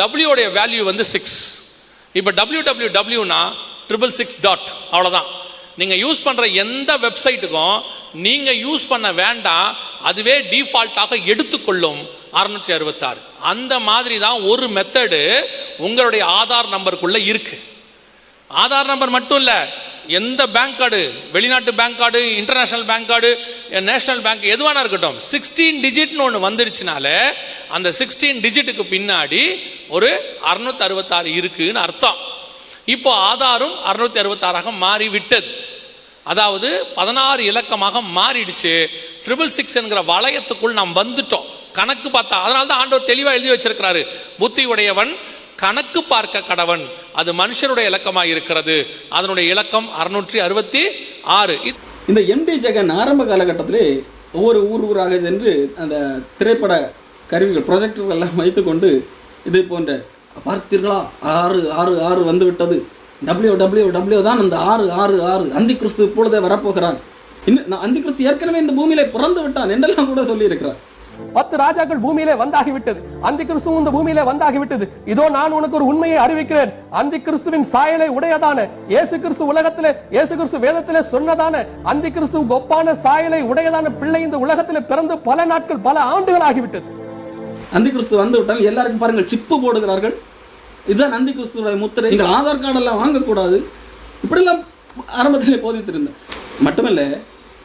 டபிள்யூடைய value வந்து six இப்போ W W டபிள்யூனா ட்ரிபிள் சிக்ஸ் டாட் அவ்வளோதான் நீங்கள் யூஸ் பண்ணுற எந்த வெப்சைட்டுக்கும் நீங்கள் யூஸ் பண்ண வேண்டாம். அதுவே டிஃபால்ட்டாக எடுத்துக்கொள்ளும். அறுநூற்றி அறுபத்தாறு. அந்த மாதிரி தான் ஒரு மெத்தடு உங்களுடைய ஆதார் நம்பருக்குள்ளே இருக்குது ஆதார் நம்பர் மட்டும் இல்லை. எந்த பேங்க் கார்டு வெளிநாட்டு bank card international bank card national bank எதுவானா இருக்கட்டும் சிக்ஸ்டீன் டிஜிட்னு ஒன்று வந்துருச்சுனாலே அந்த சிக்ஸ்டீன் டிஜிட்டுக்கு பின்னாடி ஒரு அறுநூத்தி அறுபத்தாறு இருக்குன்னு அர்த்தம். இப்போ ஆதாரும் அறுநூத்தி அறுபத்தாறாக மாறி விட்டது அதாவது பதினாறு இலக்கமாக மாறிடுச்சு. ட்ரிபிள் சிக்ஸ் என்கிற வளையத்துக்குள் நாம் வந்துட்டோம். கணக்கு பார்த்தா அதனால தான் ஆண்டவர் தெளிவாக எழுதி வச்சிருக்கிறாரு. புத்தி உடையவன் கணக்கு பார்க்க கடவன். அது மனுஷனுடைய இலக்கமாக இருக்கிறது. அதனுடைய இலக்கம் அறுநூற்றி அறுபத்தி ஆறு. இந்த எம்டி ஜெகன் ஆரம்ப காலகட்டத்திலே ஒவ்வொரு ஊர் ஊராக சென்று அந்த திரைப்பட கருவிகள் ப்ரொஜெக்டர்கள் எல்லாம் வைத்துக்கொண்டு இது போன்ற பார்த்தீர்களா? ஆறு ஆறு ஆறு வந்து விட்டது டபிள்யூ டபிள்யூ டபிள்யூ தான் அந்த ஆறு ஆறு ஆறு. அந்தி கிறிஸ்து இப்பொழுதே வரப்போகிறான். இன்னும் நான் அந்தி கிறிஸ்து ஏற்கனவே இந்த பூமியில பிறந்து விட்டான் என்றெல்லாம் கூட சொல்லியிருக்கிறார். பத்து ராஜாக்கள் பூமியிலே வந்தாகிவிட்டது. அந்த கிறிஸ்துவும் இந்த பூமியிலே வந்தாகிவிட்டது. இதோ நான் உனக்கு ஒரு உண்மையை அறிவிக்கிறேன். அந்த கிறிஸ்துவின் சாயலை உடையதான இயேசு கிறிஸ்து உலகத்திலே இயேசு கிறிஸ்து வேதத்திலே சொன்னதான அந்த கிறிஸ்து ஒப்பான சாயலை உடையதான பிள்ளை இந்த உலகத்திலே பிறந்து பல நாட்கள் பல ஆண்டுகள் ஆகிவிட்டது அந்த கிறிஸ்து வந்து விட்டால் எல்லாருக்கும் பாருங்கள் சிப்பு போடுகிறார்கள். இதுதான் நந்தி கிறிஸ்துவோட முத்திரை. இந்த ஆதார் கார்டெல்லாம் வாங்கக்கூடாது. இப்படிலாம் ஆரம்பத்திலே போதித்திருந்தேன். மட்டுமில்லை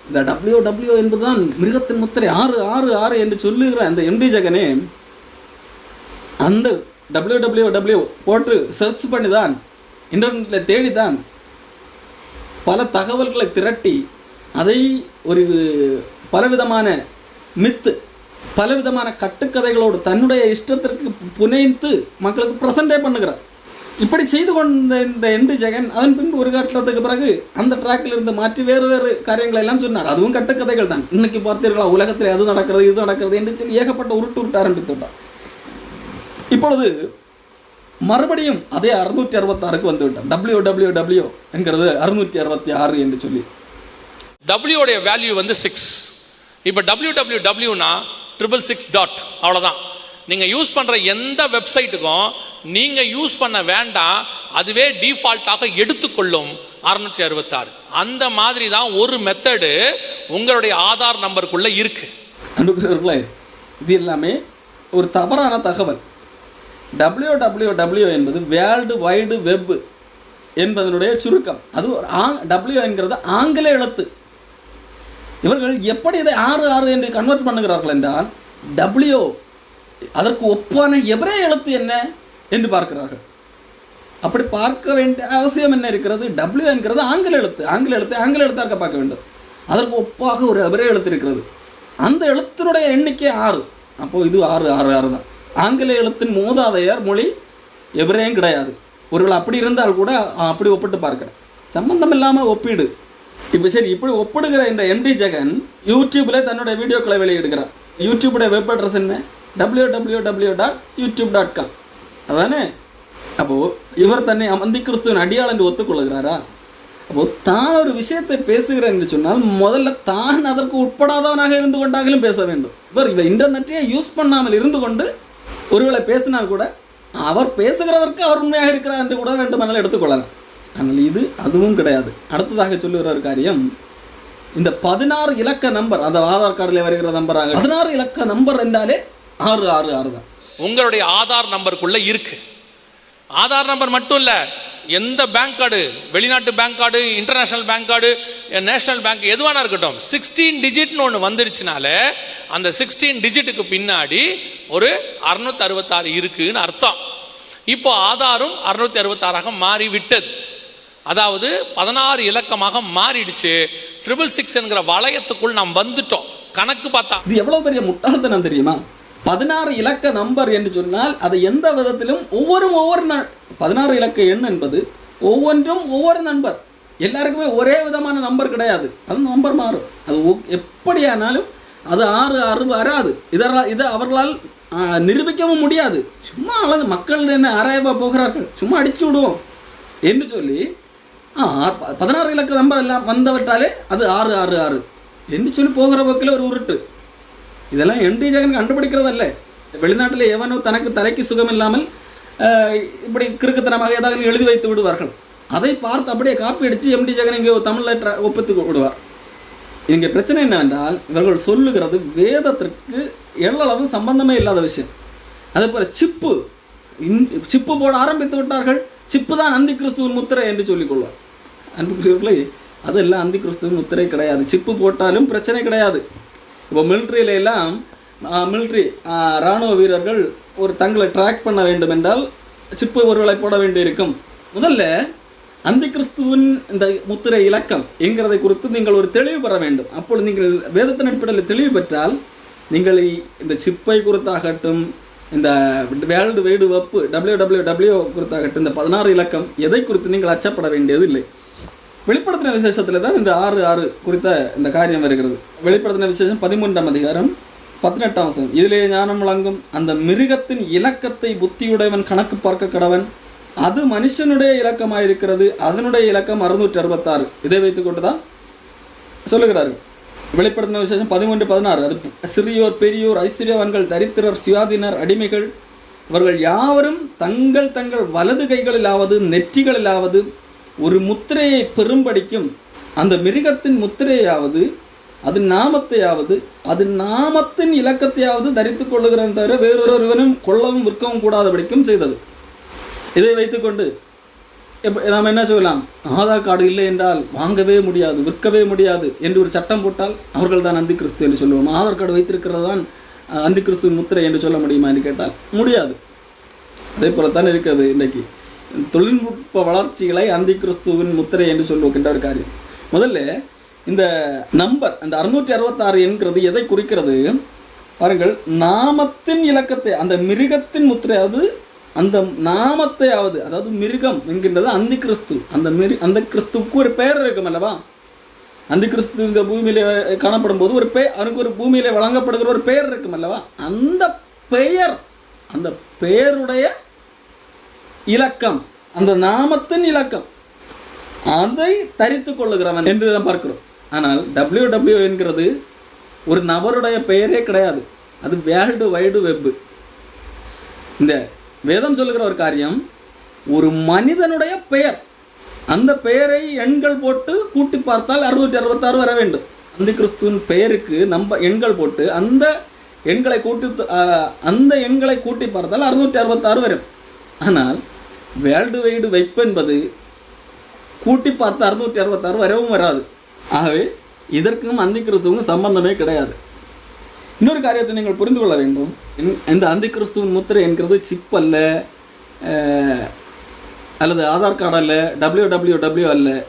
இந்த டபிள்யூ டபிள்யூ என்பதுதான் மிருகத்தின் முத்திரை. ஆறு ஆறு ஆறு என்று சொல்லுகிற அந்த எம்டி ஜெகனே அந்த டபிள்யூ டபிள்யூ டபிள்யூ போட்டு சர்ச் பண்ணி தான் இன்டர்நெட்டில் தேடி தான் பல தகவல்களை திரட்டி அதை ஒரு பலவிதமான மித்து பலவிதமான கட்டுக்கதைகளோடு தன்னுடைய இஷ்டத்திற்கு புனைந்து மக்களுக்கு ப்ரெசண்டே பண்ணுகிறார். இப்படி செய்து கொண்ட இந்த எண்டு ஜெகன் அதன் பின்பு ஒரு கட்டத்துக்கு பிறகு அந்த ட்ராக்கில் இருந்து மாற்றி வேறு வேறு காரியங்களை எல்லாம் சொன்னார். அதுவும் கட்டுக்கதைகள் தான். இன்னைக்கு பார்த்தீர்களா உலகத்தில் அது நடக்கிறது இது நடக்கிறது என்று சொல்லி ஏகப்பட்ட உருட்டு உருட்டு ஆரம்பித்து விட்டார் இப்பொழுது மறுபடியும் அதே அறுநூற்றி அறுபத்தாறுக்கு வந்து விட்டார். டபிள்யூ டபிள்யூ டபிள்யூ என்கிறது அறுநூற்றி அறுபத்தி ஆறு என்று சொல்லி. டபிள்யூடைய வேல்யூ வந்து சிக்ஸ் இப்போ டபிள்யூ டபிள்யூ டபிள்யூனா ட்ரிபிள் சிக்ஸ் டாட் அவ்வளோதான் நீங்கள் யூஸ் பண்ணுற எந்த வெப்சைட்டுக்கும் நீங்கள் யூஸ் பண்ண வேண்டாம் அதுவே டிஃபால்ட்டாக எடுத்துக்கொள்ளும். அறுநூற்றி அறுபத்தாறு. அந்த மாதிரி தான் ஒரு மெத்தடு உங்களுடைய ஆதார் நம்பருக்குள்ள இருக்கு. இது எல்லாமே ஒரு தவறான தகவல். டபிள்யூ டபிள்யூ டபிள்யூ என்பது வேர்ல்டு வைடு வெப் என்பதனுடைய சுருக்கம். அது ஒரு டபிள்யூ என்கிறது ஆங்கில எழுத்து. இவர்கள் எப்படி இதை ஆறு ஆறு என்று கன்வெர்ட் பண்ணுகிறார்கள் என்றால் டபிள்யூ அதற்கு ஒப்பான எவரே எழுத்து என்ன என்று பார்க்கிறார்கள். அப்படி பார்க்க வேண்டிய அவசியம் என்ன இருக்கிறது? டபிள்யூ என்கிறது ஆங்கில எழுத்து. ஆங்கில எழுத்து ஆங்கில எழுத்தாக பார்க்க வேண்டும். அதற்கு ஒப்பாக ஒரு எவரே எழுத்து இருக்கிறது. அந்த எழுத்தினுடைய எண்ணிக்கை ஆறு. அப்போ இது ஆறு ஆறு ஆறு தான். ஆங்கில எழுத்தின் மூதாதையர் மொழி எவரேயும் கிடையாது. ஒருவேளை அப்படி இருந்தால் கூட அப்படி ஒப்பிட்டு பார்க்க. சம்பந்தம் இல்லாமல் ஒப்பீடு. இப்போ சரி இப்படி ஒப்பிடுகிற இந்த எம்டி ஜெகன் யூடியூப்ல தன்னுடைய வீடியோக்களை வெளியிடுகிறார். யூடியூபுடைய வெப் அட்ரஸ் என்ன? W W W dot YouTube dot com அதானே அப்போ இவர் தன்னை அமந்தி கிறிஸ்துவின் அடியாள் என்று ஒத்துக்கொள்கிறாரா அப்போ தான் ஒரு விஷயத்தை பேசுகிறேன் என்று சொன்னால் முதல்ல தான் அதற்கு உட்படாதவனாக இருந்து கொண்டாகலும் பேச வேண்டும் இவர் இவர் இன்டர்நெட்டையே யூஸ் பண்ணாமல் இருந்து கொண்டு ஒருவேளை பேசினால் கூட அவர் பேசுகிறதற்கு அவர் உண்மையாக இருக்கிறார் என்று கூட வேண்டுமானால் எடுத்துக்கொள்ளலாம் ஆனால் இது அதுவும் கிடையாது அடுத்ததாக சொல்லுகிற ஒரு காரியம் இந்த பதினாறு இலக்க நம்பர் அந்த ஆதார் கார்டில் வருகிற நம்பராக பதினாறு இலக்க நம்பர் என்றாலே ஆறு ஆறு ஆறு தான் உங்களுடைய ஆதார் நம்பருக்குள்ள இருக்கு. ஆதார் நம்பர் மட்டும் இல்லை எந்த பேங்க் கார்டு வெளிநாட்டு bank card international bank card national bank எதுவானா இருக்கட்டும் சிக்ஸ்டீன் டிஜிட்னு ஒன்று வந்துருச்சுனாலே அந்த சிக்ஸ்டீன் டிஜிட்டுக்கு பின்னாடி ஒரு அறுநூத்தி அறுபத்தாறு இருக்குன்னு அர்த்தம். இப்போ ஆதாரும் அறுநூத்தி அறுபத்தாறாக மாறி விட்டது அதாவது பதினாறு இலக்கமாக மாறிடுச்சு. ட்ரிபிள் சிக்ஸ் என்கிற வளையத்துக்குள் நாம் வந்துட்டோம். கணக்கு பார்த்தா. இது எவ்வளவு பெரிய முட்டாள்தனம் தெரியுமா? பதினாறு இலக்க நம்பர் என்று சொன்னால் அது எந்த விதத்திலும் ஒவ்வொரு ஒவ்வொரு ந- பதினாறு இலக்க எண் என்பது ஒவ்வொன்றும் ஒவ்வொரு நண்பர் எல்லாருக்குமே ஒரே விதமான நம்பர் கிடையாது. அது நம்பர் மாறும். அது எப்படியானாலும் அது ஆறு ஆறு வராது. இதெல்லாம் இதை அவர்களால் நிரூபிக்கவும் முடியாது. சும்மா அளவு மக்கள் என்ன அரையவா போகிறார்கள்? சும்மா அடிச்சு விடுவோம் என்று சொல்லி பதினாறு இலக்க நம்பர் எல்லாம் வந்தவிட்டாலே அது ஆறு ஆறு ஆறு என்று சொல்லி போகிற பக்கத்தில் ஒரு உருட்டு. இதெல்லாம் எம்டி ஜெகன் கண்டுபிடிக்கிறதல்ல. வெளிநாட்டில் எவனோ தனக்கு தலைக்கு சுகம் இல்லாமல் இப்படி கிறுக்குத்தனமாக ஏதாவது எழுதி வைத்து விடுவார்கள். அதை பார்த்து அப்படியே காப்பி அடித்து எம்டி ஜெகன் இங்கே தமிழில் ட்ர- ஒப்பித்து விடுவார். இங்கே பிரச்சனை என்னவென்றால் இவர்கள் சொல்லுகிறது வேதத்திற்கு எள்ளளவு சம்பந்தமே இல்லாத விஷயம். அதே போல் சிப்பு இந் சிப்பு போட ஆரம்பித்து விட்டார்கள். சிப்பு தான் அந்தி கிறிஸ்துவின் முத்திரை என்று சொல்லிக்கொள்வார் அன்புக்குரியவர்களே அதெல்லாம் அந்தி கிறிஸ்துவின் முத்திரை கிடையாது. சிப்பு போட்டாலும் பிரச்சனை கிடையாது. இப்போ மிலிட்ரியில எல்லாம் மிலிட்ரி ராணுவ வீரர்கள் ஒரு தங்களை ட்ராக் பண்ண வேண்டும் என்றால் சிப்பு ஒருவேளை போட வேண்டியிருக்கும். முதல்ல அந்தி கிறிஸ்துவின் இந்த முத்திரை இலக்கம் என்கிறதை குறித்து நீங்கள் ஒரு தெளிவு பெற வேண்டும். அப்பொழுது நீங்கள் வேதத்தின் அடிப்படையில் தெளிவு பெற்றால் நீங்கள் இந்த சிப்பை குறித்தாகட்டும் இந்த world wide web W W W குறித்தாகட்டும் இந்த பதினாறு இலக்கம் எதை குறித்து நீங்கள் அச்சப்பட வேண்டியது இல்லை வெளிப்படுத்தின விசேஷத்தில் தான் இந்த ஆறு ஆறு குறித்த இந்த காரியம் வருகிறது. வெளிப்படுத்தின விசேஷம் பதிமூன்றாம் அதிகாரம் பதினெட்டாம் வசனம். இதிலே ஞானம் வழங்கும் அந்த மிருகத்தின் இலக்கத்தை புத்தியுடையவன் கணக்கு பார்க்க கடவன். அது மனுஷனுடைய இலக்கமாயிருக்கிறது. அதனுடைய இலக்கம் அறுநூற்றி அறுபத்தாறு. இதை வைத்துக்கொண்டு தான் சொல்லுகிறாரு வெளிப்படுத்தின விசேஷம் பதிமூன்று பதினாறு. அது சிறியோர் பெரியோர் ஐஸ்வர்யவான்கள் தரித்திரர் சுயாதீனர் அடிமைகள். இவர்கள் யாவரும் தங்கள் தங்கள் வலது கைகளிலாவது நெற்றிகளிலாவது ஒரு முத்திரையை பெரும்படிக்கும் அந்த மிருகத்தின் முத்திரையாவது அது நாமத்தையாவது அது நாமத்தின் இலக்கத்தையாவது தரித்துக் கொள்ளுகிறேன் தவிர வேறொருவனும் கொள்ளவும் விற்கவும் கூடாதபடிக்கும் செய்தது. இதை வைத்துக்கொண்டு எப்ப நாம் என்ன சொல்லலாம் ஆதார் கார்டு இல்லை என்றால் வாங்கவே முடியாது விற்கவே முடியாது என்று ஒரு சட்டம் போட்டால் அவர்கள் தான் அந்தி கிறிஸ்து என்று சொல்லுவோம். ஆதார் கார்டு வைத்திருக்கிறது தான் அந்தி கிறிஸ்து முத்திரை என்று சொல்ல முடியுமா என்று கேட்டால் முடியாது. அதே போலத்தான் இருக்கிறது இன்றைக்கு. தொழில்நுட்ப வளர்ச்சிகளை அந்தி கிறிஸ்துவின் முத்திரை என்று சொல்லுகின்ற ஒரு காரியம். முதல்ல இந்த நம்பர் அந்த அறுநூற்றி அறுபத்தாறு என்கிறது எதை குறிக்கிறது? பாருங்கள் நாமத்தின் இலக்கத்தை அந்த மிருகத்தின் முத்திரையாவது அந்த நாமத்தையாவது அதாவது மிருகம் என்கின்றது அந்தி கிறிஸ்து அந்த மிரு அந்த கிறிஸ்துவுக்கு ஒரு பெயர் இருக்கும் அல்லவா? அந்த கிறிஸ்து இந்த பூமியில காணப்படும் போது ஒரு பெயர் அவனுக்கு ஒரு பூமியில வழங்கப்படுகிற ஒரு பெயர் இருக்கும் அல்லவா? அந்த பெயர் அந்த பெயருடைய இலக்கம். அந்த நாமத்தின் இலக்கம். அதை தரித்து கொள்ளுகிறவன் என்று நாம் பார்க்கிறோம். ஆனால் டபிள்யூ டபிள்யூ என்கிறது ஒரு நபருடைய பெயரே கிடையாது. அது வேர்ல்டு வைடு வெப்பு இந்த வேதம் சொல்லுகிற ஒரு காரியம் ஒரு மனிதனுடைய பெயர். அந்த பெயரை எண்கள் போட்டு கூட்டி பார்த்தால் அறுநூற்றி அறுபத்தாறு வர வேண்டும். அந்த கிறிஸ்துவின் பெயருக்கு நம்ம எண்கள் போட்டு அந்த எண்களை கூட்டி அந்த எண்களை கூட்டி பார்த்தால் அறுநூற்றி அறுபத்தாறு வரும். ஆனால் வேர்ல்டு வைடு வெப் என்பது கூட்டி பார்த்து அறுநூற்றி அறுபத்தாறு வரவும் வராது. ஆகவே இதற்கும் அந்தி கிறிஸ்துவுக்கும் சம்பந்தமே கிடையாது. இன்னொரு காரியத்தை நீங்கள் புரிந்து கொள்ள வேண்டும். இந்த- இந்த அந்தி கிறிஸ்துவின் முத்திரை என்கிறது சிப் அல்ல அல்லது ஆதார் கார்டு அல்ல டபிள்யூ டபிள்யூ டபிள்யூ அல்ல.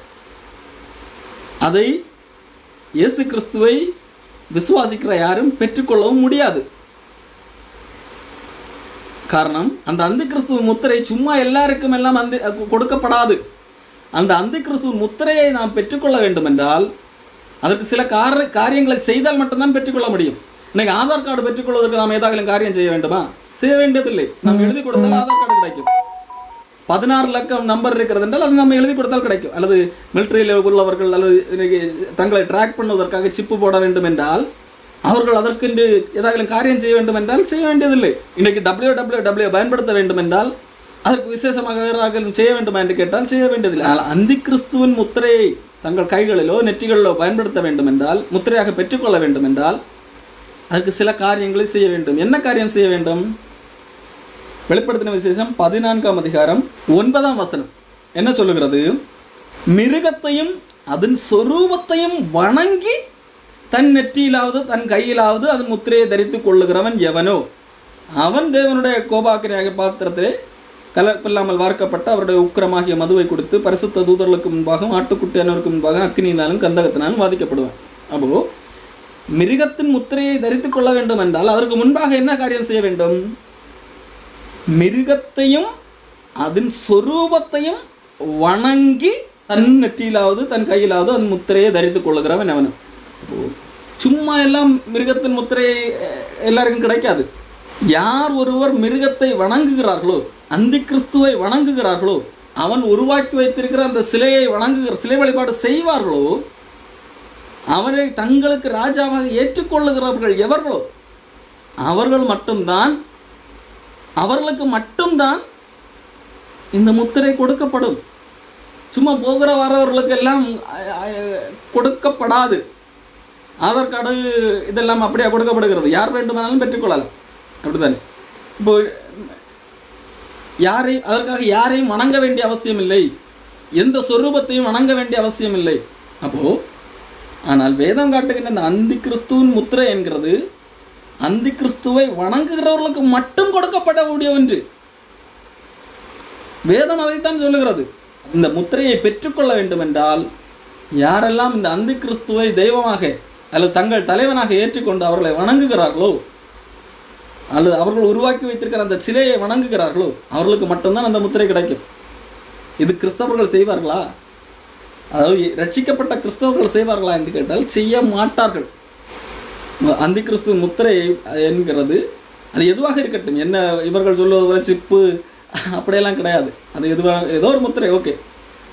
அதை இயேசு கிறிஸ்துவை விசுவாசிக்கிற யாரும் பெற்றுக்கொள்ளவும் முடியாது. காரணம் அந்த அந்தி கிறிஸ்துவ முத்திரை சும்மா எல்லாருக்கும் எல்லாம் அந்த கொடுக்கப்படாது. அந்த அந்தி கிறிஸ்துவ முத்திரையை நாம் பெற்றுக்கொள்ள வேண்டும் என்றால் அதற்கு சில கார காரியங்களை செய்தால் மட்டும்தான் பெற்றுக்கொள்ள முடியும். இன்னைக்கு ஆதார் கார்டு பெற்றுக்கொள்வதற்கு நாம் ஏதாவது காரியம் செய்ய வேண்டுமா? செய்ய வேண்டியதில்லை. நாம் எழுதி கொடுத்தால் ஆதார் கார்டு கிடைக்கும். பதினாறு லக்கம் நம்பர் இருக்கிறது என்றால் அது நம்ம எழுதி கொடுத்தால் கிடைக்கும். அல்லது மிலிட்டரியில் உள்ளவர்கள் அல்லது இன்னைக்கு தங்களை ட்ராக் பண்ணுவதற்காக சிப்பு போட வேண்டும் என்றால் அவர்கள் அதற்கென்று ஏதாவது காரியம் செய்ய வேண்டும் என்றால் செய்ய வேண்டியதில்லை. இன்றைக்கு டபிள்யூ டபிள்யூ டபிள்யூ பயன்படுத்த வேண்டும் என்றால் அதற்கு விசேஷமாக வேறாக செய்ய வேண்டுமா என்று கேட்டால் செய்ய வேண்டியதில்லை. ஆனால் அந்தி கிறிஸ்துவின் முத்திரையை தங்கள் கைகளிலோ நெற்றிகளிலோ பயன்படுத்த வேண்டும் என்றால் முத்திரையாக பெற்றுக்கொள்ள வேண்டும் என்றால் அதுக்கு சில காரியங்களை செய்ய வேண்டும். என்ன காரியம் செய்ய வேண்டும்? வெளிப்படுத்தின விசேஷம் பதினான்காம் அதிகாரம் ஒன்பதாம் வசனம். என்ன சொல்லுகிறது? மிருகத்தையும் அதன் சொரூபத்தையும் வணங்கி தன் நெற்றியிலாவது தன் கையிலாவது அதன் முத்திரையை தரித்துக் கொள்ளுகிறவன் எவனோ? அவன் தேவனுடைய கோபாக்கிரையாக பாத்திரத்திலே கலப்பில்லாமல் வார்க்கப்பட்ட அவருடைய உக்கிரமாகிய மதுவை கொடுத்து பரிசுத்த தூதர்களுக்கு முன்பாகவும் ஆட்டுக்குட்டியானவருக்கு முன்பாக அக்னியினாலும் கந்தகத்தினாலும் வாதிக்கப்படுவான். அப்போ மிருகத்தின் முத்திரையை தரித்து கொள்ள வேண்டும் என்றால் அதற்கு முன்பாக என்ன காரியம் செய்ய வேண்டும்? மிருகத்தையும் அதன் சொரூபத்தையும் வணங்கி தன் நெற்றியிலாவது தன் கையிலாவது அதன் முத்திரையை தரித்து கொள்ளுகிறவன் அவனும் சும்மா எல்லாம் மிருகத்தின் முத்திரை அஹ், எல்லாருக்கும் கிடைக்காது. யார் ஒருவர் மிருகத்தை வணங்குகிறார்களோ அந்தி கிறிஸ்துவை வணங்குகிறார்களோ அவன் உருவாக்கி வைத்திருக்கிற அந்த சிலையை வணங்குகிற சிலை வழிபாடு செய்வார்களோ அவரை தங்களுக்கு ராஜாவாக ஏற்றுக்கொள்ளுகிறவர்கள் எவர்களோ அவர்கள் மட்டும்தான் அவர்களுக்கு மட்டும்தான் இந்த முத்திரை கொடுக்கப்படும். சும்மா போகிற வரவர்களுக்கு எல்லாம் அஹ், கொடுக்கப்படாது. ஆதார் கார்டு இதெல்லாம் அப்படியே கொடுக்கப்படுகிறது. யார் வேண்டுமானாலும் பெற்றுக்கொள்ளலாம். அப்படித்தானே? இப்போ யாரையும் அதற்காக யாரையும் வணங்க வேண்டிய அவசியம் இல்லை. எந்த சொரூபத்தையும் வணங்க வேண்டிய அவசியம் இல்லை. அப்போ ஆனால் வேதம் காட்டுகின்ற இந்த அந்தி கிறிஸ்துவின் முத்திரை என்கிறது அந்தி கிறிஸ்துவை வணங்குகிறவர்களுக்கு மட்டும் கொடுக்கப்படக்கூடிய ஒன்று. வேதம் அதைத்தான் சொல்லுகிறது. இந்த முத்திரையை பெற்றுக்கொள்ள வேண்டும் என்றால் யாரெல்லாம் இந்த அந்தி கிறிஸ்துவை தெய்வமாக அல்லது தங்கள் தலைவனாக ஏற்றுக்கொண்டு அவர்களை வணங்குகிறார்களோ? அல்லது அவர்கள் உருவாக்கி வைத்திருக்கிற அந்த சிலையை வணங்குகிறார்களோ? அவர்களுக்கு மட்டும்தான் அந்த முத்திரை கிடைக்கும். இது கிறிஸ்தவர்கள் செய்வார்களா? அதாவது ரட்சிக்கப்பட்ட கிறிஸ்தவர்கள் செய்வார்களா என்று கேட்டால் செய்ய மாட்டார்கள். அந்தி கிறிஸ்துவ முத்திரை என்கிறது. அது எதுவாக இருக்கட்டும். என்ன இவர்கள் சொல்வது போல சிப்பு அப்படியெல்லாம் கிடையாது. அது எதுவாக ஏதோ ஒரு முத்திரை ஓகே.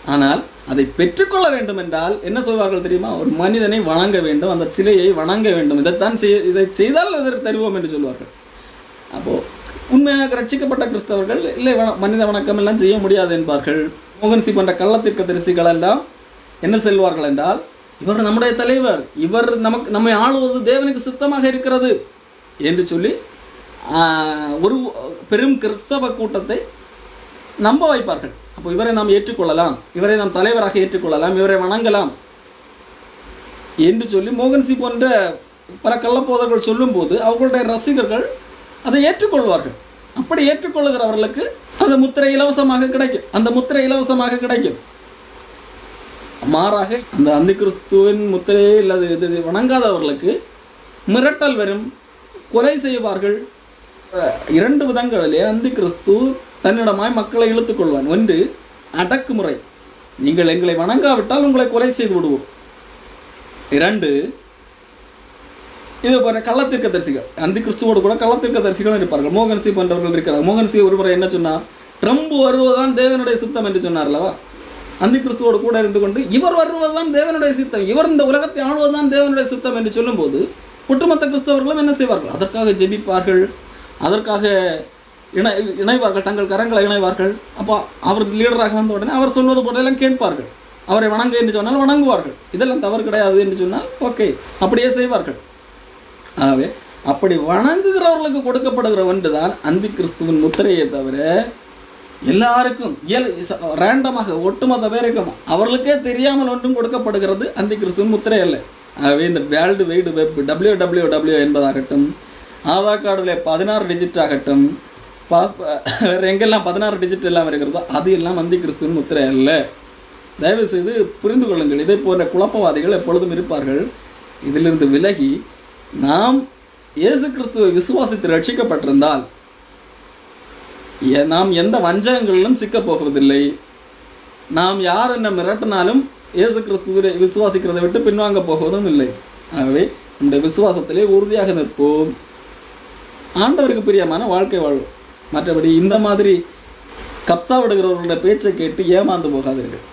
ஆனால் அதை பெற்றுக்கொள்ள வேண்டும் என்றால் என்ன சொல்வார்கள் தெரியுமா? ஒரு மனிதனை வணங்க வேண்டும் அந்த சிலையை வணங்க வேண்டும். இதைத்தான் செய் இதை செய்தால் இதற்கு தருவோம் என்று சொல்வார்கள். அப்போது உண்மையாக ரட்சிக்கப்பட்ட கிறிஸ்தவர்கள் இல்லை வண- மனித வணக்கம் எல்லாம் செய்ய முடியாது என்பார்கள். மோகன்சி போன்ற கள்ளத்திற்கு தரிசிகள் எல்லாம் என்ன செல்வார்கள் என்றால் இவர் நம்முடைய தலைவர் இவர் நமக்கு நம்மை ஆளுவது தேவனுக்கு சித்தமாக இருக்கிறது என்று சொல்லி ஒரு பெரும் கிறிஸ்தவ கூட்டத்தை நம்ப வைப்பார்கள். அப்போ இவரை நாம் ஏற்றுக்கொள்ளலாம். இவரை நாம் தலைவராக ஏற்றுக்கொள்ளலாம். இவரை வணங்கலாம். என்று சொல்லி மோகன்சி போன்ற பல கள்ளப்போதர்கள் சொல்லும்போது அவர்களுடைய ரசிகர்கள் அதை ஏற்றுக்கொள்வார்கள். அப்படி ஏற்றுக்கொள்ளுகிறவர்களுக்கு அந்த முத்திரை இலவசமாக கிடைக்கும். அந்த முத்திரை இலவசமாக கிடைக்கும். மாறாக அந்த அந்தி கிறிஸ்துவின் முத்திரையை அல்லது இது வணங்காதவர்களுக்கு மிரட்டல் வரும் கொலை செய்வார்கள். இரண்டு விதங்களிலே அந்த கிறிஸ்து தன்னிடமாய் மக்களை இழுத்துக் கொள்வான் ஒன்று அடக்குமுறை. நீங்கள் எங்களை வணங்காவிட்டால் உங்களை கொலை செய்து விடுவோம். இரண்டு இது போன்ற கள்ளத்திற்க தரிசிகள் அந்தி கிறிஸ்துவோடு கூட கள்ளத்திற்க தரிசிகள் இருப்பார்கள் மோகன்சி போன்றவர்கள் இருக்கிறார் மோகன்சி ஒருவரை என்ன சொன்னார் ட்ரம்ப் வருவதுதான் தேவனுடைய சித்தம் என்று சொன்னார் அல்லவா அந்தி கிறிஸ்துவோடு கூட இருந்து கொண்டு இவர் வருவதுதான் தேவனுடைய சித்தம். இவர் இந்த உலகத்தை ஆளுவதுதான் தேவனுடைய சித்தம் என்று சொல்லும்போது ஒட்டுமொத்த கிறிஸ்தவர்களும் என்ன செய்வார்கள்? அதற்காக ஜெபிப்பார்கள். அதற்காக இணை இணைவார்கள் தங்கள் கரங்களை இணைவார்கள். அப்போ அவர் லீடராக வந்த உடனே அவர் சொல்வது போலெல்லாம் கேட்பார்கள். அவரை வணங்க என்று சொன்னால் வணங்குவார்கள். இதெல்லாம் தவறு கிடையாது என்று சொன்னால் ஓகே அப்படியே செய்வார்கள். ஆகவே அப்படி வணங்குகிறவர்களுக்கு கொடுக்கப்படுகிற ஒன்று தான் அந்தி கிறிஸ்துவின் முத்திரையை தவிர எல்லாருக்கும் இயல் ரேண்டமாக ஒட்டுமொத்த பேருக்கும் அவர்களுக்கே தெரியாமல் ஒன்றும் கொடுக்கப்படுகிறது அந்தி கிறிஸ்துவின் முத்திரை அல்ல. ஆகவே இந்த world wide web W W W என்பதாகட்டும் Aadhaar கார்டில் பதினாறு டிஜிட் ஆகட்டும் பாஸ் வேறு எங்கெல்லாம் பதினாறு டிஜிட் எல்லாம் இருக்கிறதோ அது எல்லாம் அந்தி கிறிஸ்துவின் முத்திரை அல்ல. தயவு செய்து புரிந்து கொள்ளுங்கள். இதை போன்ற குழப்பவாதிகள் எப்பொழுதும் இருப்பார்கள். இதிலிருந்து விலகி நாம் இயேசு கிறிஸ்துவை விசுவாசித்து ரட்சிக்கப்பட்டிருந்தால் நாம் எந்த வஞ்சகங்களிலும் சிக்கப் போவதில்லை நாம் யார் என்ன மிரட்டினாலும் இயேசு கிறிஸ்துவை விசுவாசிக்கிறதை விட்டு பின்வாங்க போவதும் இல்லை. ஆகவே இந்த விசுவாசத்திலே உறுதியாக நிற்போம். ஆண்டவருக்கு பிரியமான வாழ்க்கை வாழ்வோம். மற்றபடி இந்த மாதிரி கப்சா விடுகிறவர்களோட பேச்சை கேட்டு ஏமாந்து போகாதீர்கள்.